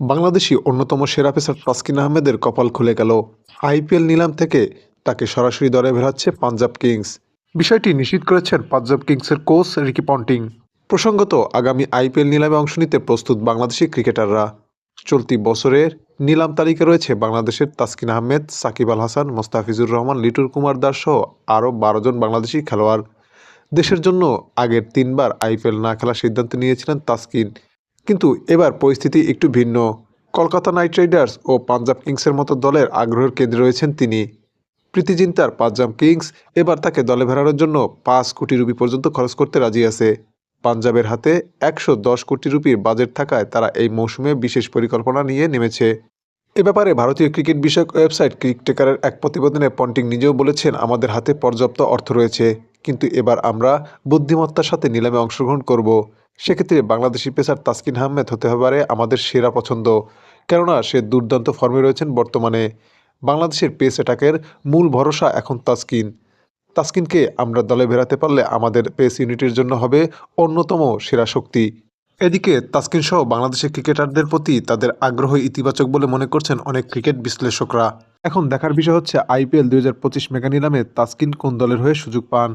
বাংলাদেশি অন্যতম সেরা পেসার তাসকিন আহমেদের কপাল খুলে গেল। আইপিএল নিলাম থেকে তাকে সরাসরি দলে ভেড়াচ্ছে পাঞ্জাব কিংস। বিষয়টি নিশ্চিত করেছেন পাঞ্জাব কিংসের কোচ রিকি পন্টিং। প্রসঙ্গত, আগামী আইপিএল নিলামে অংশ নিতে প্রস্তুত বাংলাদেশি ক্রিকেটাররা। চলতি বছরের নিলাম তালিকা রয়েছে বাংলাদেশের তাসকিন আহমেদ, সাকিব আল হাসান, মোস্তাফিজুর রহমান, লিটুর কুমার দাস সহ আরও বারো জন বাংলাদেশি খেলোয়াড়। দেশের জন্য আগের তিনবার আইপিএল না খেলার সিদ্ধান্ত নিয়েছিলেন তাসকিন। কিন্তু এবার পরিস্থিতি একটু ভিন্ন। কলকাতা নাইট রাইডার্স ও পাঞ্জাব কিংসের মতো দলের আগ্রহের কেন্দ্রে রয়েছেন তিনি। প্রীতি জিন্তার পাঞ্জাব কিংস এবার তাকে দলে ভেড়ানোর জন্য পাঁচ কোটি রুপি পর্যন্ত খরচ করতে রাজি আছে। পাঞ্জাবের হাতে একশো দশ কোটি রুপির বাজেট থাকায় তারা এই মৌসুমে বিশেষ পরিকল্পনা নিয়ে নেমেছে। এ ব্যাপারে ভারতীয় ক্রিকেট বিষয়ক ওয়েবসাইট ক্রিকটেকারের এক প্রতিবেদনে পন্টিং নিজেও বলেছেন, আমাদের হাতে পর্যাপ্ত অর্থ রয়েছে। কিন্তু এবার আমরা বুদ্ধিমত্তার সাথে নিলামে অংশগ্রহণ করব। সেক্ষেত্রে বাংলাদেশি পেসার তাসকিন আহমেদ হতে পারে আমাদের সেরা পছন্দ। কেননা সে দুর্দান্ত ফর্মে রয়েছেন বর্তমানে। বাংলাদেশের পেস অ্যাটাকের মূল ভরসা এখন তাসকিন। তাসকিনকে আমরা দলে ভেড়াতে পারলে আমাদের পেস ইউনিটের জন্য হবে অন্যতম সেরা শক্তি। এদিকে তাসকিন সহ বাংলাদেশের ক্রিকেটারদের প্রতি তাদের আগ্রহ ইতিবাচক বলে মনে করছেন অনেক ক্রিকেট বিশ্লেষকরা। এখন দেখার বিষয় হচ্ছে আইপিএল দুই হাজার পঁচিশ মেগা নিলামে তাসকিন কোন দলের হয়ে সুযোগ পান?